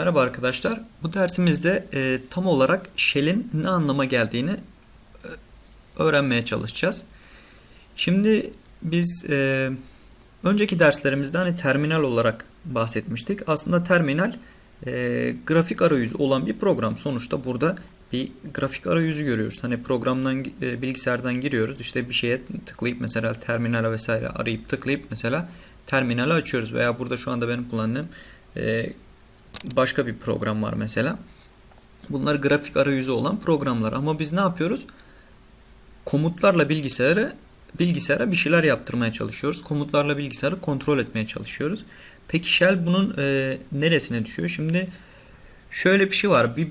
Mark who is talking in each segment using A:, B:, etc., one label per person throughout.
A: Merhaba arkadaşlar. Bu dersimizde e, tam olarak shell'in ne anlama geldiğini e, öğrenmeye çalışacağız. Şimdi biz e, önceki derslerimizde hani terminal olarak bahsetmiştik. Aslında terminal e, grafik arayüzü olan bir program. Sonuçta burada bir grafik arayüzü görüyoruz. Hani programdan e, bilgisayardan giriyoruz. İşte bir şeye tıklayıp mesela terminale vesaire arayıp tıklayıp mesela terminali açıyoruz veya burada şu anda benim kullandığım e, başka bir program var mesela. Bunlar grafik arayüzü olan programlar ama biz ne yapıyoruz? Komutlarla bilgisayarı bilgisayara bir şeyler yaptırmaya çalışıyoruz. Komutlarla bilgisayarı kontrol etmeye çalışıyoruz. Peki shell bunun e, neresine düşüyor? Şimdi şöyle bir şey var. Bir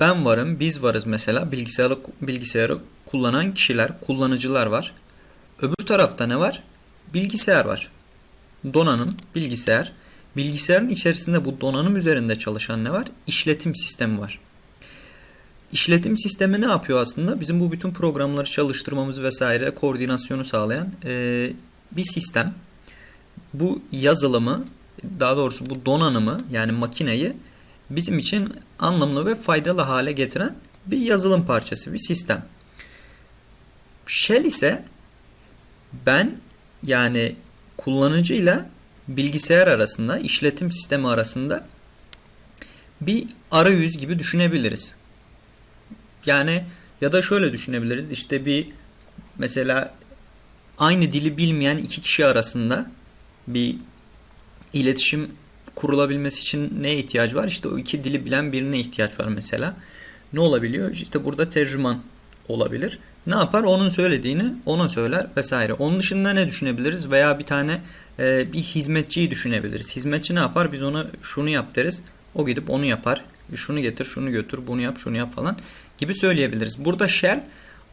A: ben varım, biz varız mesela. Bilgisayarı bilgisayarı kullanan kişiler, kullanıcılar var. Öbür tarafta ne var? Bilgisayar var. Donanım, bilgisayar. Bilgisayarın içerisinde bu donanım üzerinde çalışan ne var? İşletim sistemi var. İşletim sistemi ne yapıyor aslında? Bizim bu bütün programları çalıştırmamız vesaire koordinasyonu sağlayan e, bir sistem. Bu yazılımı, daha doğrusu bu donanımı yani makineyi bizim için anlamlı ve faydalı hale getiren bir yazılım parçası, bir sistem. Shell ise ben yani kullanıcıyla bilgisayar arasında, işletim sistemi arasında bir arayüz gibi düşünebiliriz. Yani ya da şöyle düşünebiliriz. İşte bir mesela aynı dili bilmeyen iki kişi arasında bir iletişim kurulabilmesi için neye ihtiyaç var? İşte o iki dili bilen birine ihtiyaç var mesela. Ne olabiliyor? İşte burada tercüman olabilir. Ne yapar? Onun söylediğini ona söyler vesaire. Onun dışında ne düşünebiliriz? Veya bir tane e, bir hizmetçiyi düşünebiliriz. Hizmetçi ne yapar? Biz ona şunu yap deriz. O gidip onu yapar. Şunu getir, şunu götür, bunu yap, şunu yap falan gibi söyleyebiliriz. Burada shell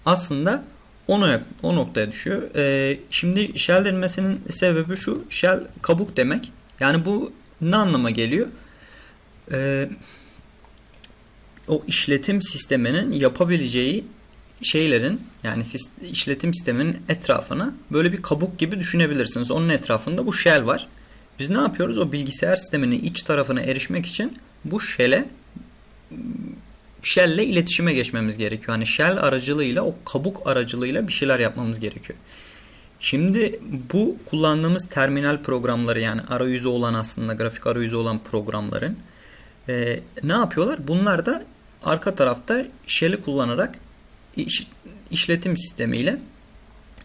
A: aslında o, o noktaya düşüyor. E, şimdi shell denmesinin sebebi şu. Shell kabuk demek. Yani bu ne anlama geliyor? E, o işletim sisteminin yapabileceği şeylerin yani işletim sisteminin etrafına böyle bir kabuk gibi düşünebilirsiniz. Onun etrafında bu shell var. Biz ne yapıyoruz? O bilgisayar sisteminin iç tarafına erişmek için bu shell'e shell'le iletişime geçmemiz gerekiyor. Hani shell aracılığıyla o kabuk aracılığıyla bir şeyler yapmamız gerekiyor. Şimdi bu kullandığımız terminal programları yani arayüzü olan aslında grafik arayüzü olan programların e, ne yapıyorlar? Bunlar da arka tarafta shell'i kullanarak iş, işletim sistemiyle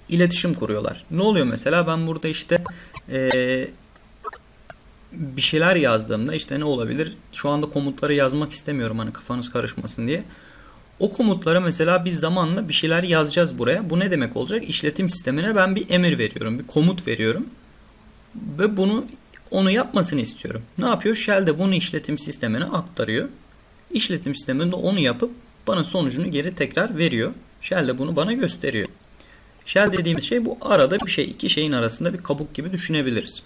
A: iletişim kuruyorlar. Ne oluyor mesela ben burada işte e, bir şeyler yazdığımda işte ne olabilir? Şu anda komutları yazmak istemiyorum hani kafanız karışmasın diye. O komutlara mesela biz zamanla bir şeyler yazacağız buraya. Bu ne demek olacak? İşletim sistemine ben bir emir veriyorum, bir komut veriyorum. Ve bunu onu yapmasını istiyorum. Ne yapıyor? Shell de bunu işletim sistemine aktarıyor. İşletim sisteminde onu yapıp bana sonucunu geri tekrar veriyor. Shell de bunu bana gösteriyor. Shell dediğimiz şey bu arada bir şey, iki şeyin arasında bir kabuk gibi düşünebiliriz.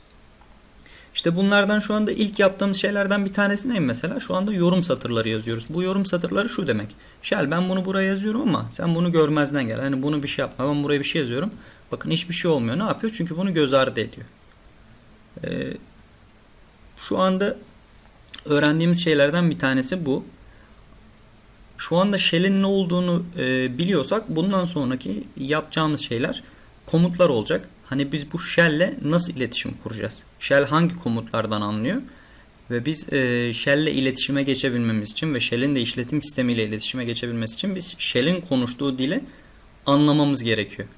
A: İşte bunlardan şu anda ilk yaptığımız şeylerden bir tanesi ne mesela? Şu anda yorum satırları yazıyoruz. Bu yorum satırları şu demek. Shell ben bunu buraya yazıyorum ama sen bunu görmezden gel. Hani bunu bir şey yapma. Ben buraya bir şey yazıyorum. Bakın hiçbir şey olmuyor. Ne yapıyor? Çünkü bunu göz ardı ediyor. Ee, şu anda öğrendiğimiz şeylerden bir tanesi bu şu anda shell'in ne olduğunu e, biliyorsak bundan sonraki yapacağımız şeyler komutlar olacak. Hani biz bu shell'le nasıl iletişim kuracağız? Shell hangi komutlardan anlıyor? Ve biz e, shell'le iletişime geçebilmemiz için ve shell'in de işletim sistemiyle iletişime geçebilmesi için biz shell'in konuştuğu dili anlamamız gerekiyor.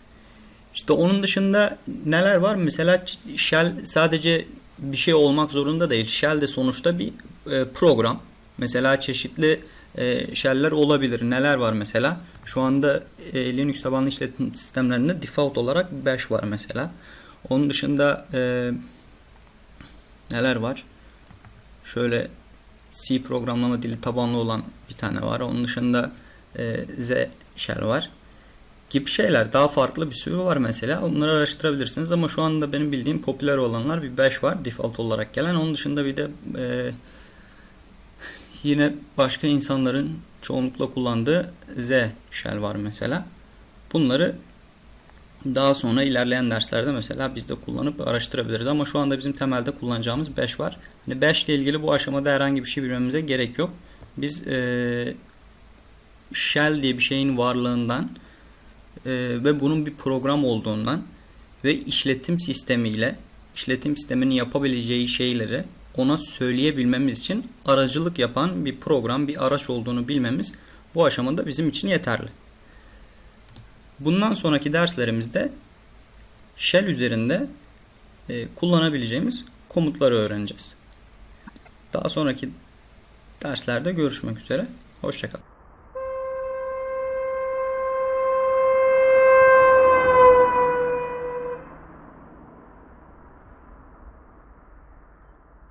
A: İşte onun dışında neler var? Mesela shell sadece bir şey olmak zorunda değil. Shell de sonuçta bir e, program. Mesela çeşitli e, olabilir. Neler var mesela? Şu anda e, Linux tabanlı işletim sistemlerinde default olarak bash var mesela. Onun dışında e, neler var? Şöyle C programlama dili tabanlı olan bir tane var. Onun dışında e, Z shell var. Gibi şeyler. Daha farklı bir sürü var mesela. Onları araştırabilirsiniz ama şu anda benim bildiğim popüler olanlar bir bash var default olarak gelen. Onun dışında bir de e, Yine başka insanların çoğunlukla kullandığı Z shell var mesela. Bunları Daha sonra ilerleyen derslerde mesela biz de kullanıp araştırabiliriz ama şu anda bizim temelde kullanacağımız bash var. Hani bash ile ilgili bu aşamada herhangi bir şey bilmemize gerek yok. Biz e, shell diye bir şeyin varlığından e, ve bunun bir program olduğundan ve işletim sistemiyle işletim sisteminin yapabileceği şeyleri ona söyleyebilmemiz için aracılık yapan bir program, bir araç olduğunu bilmemiz bu aşamada bizim için yeterli. Bundan sonraki derslerimizde shell üzerinde e, kullanabileceğimiz komutları öğreneceğiz. Daha sonraki derslerde görüşmek üzere. Hoşçakalın.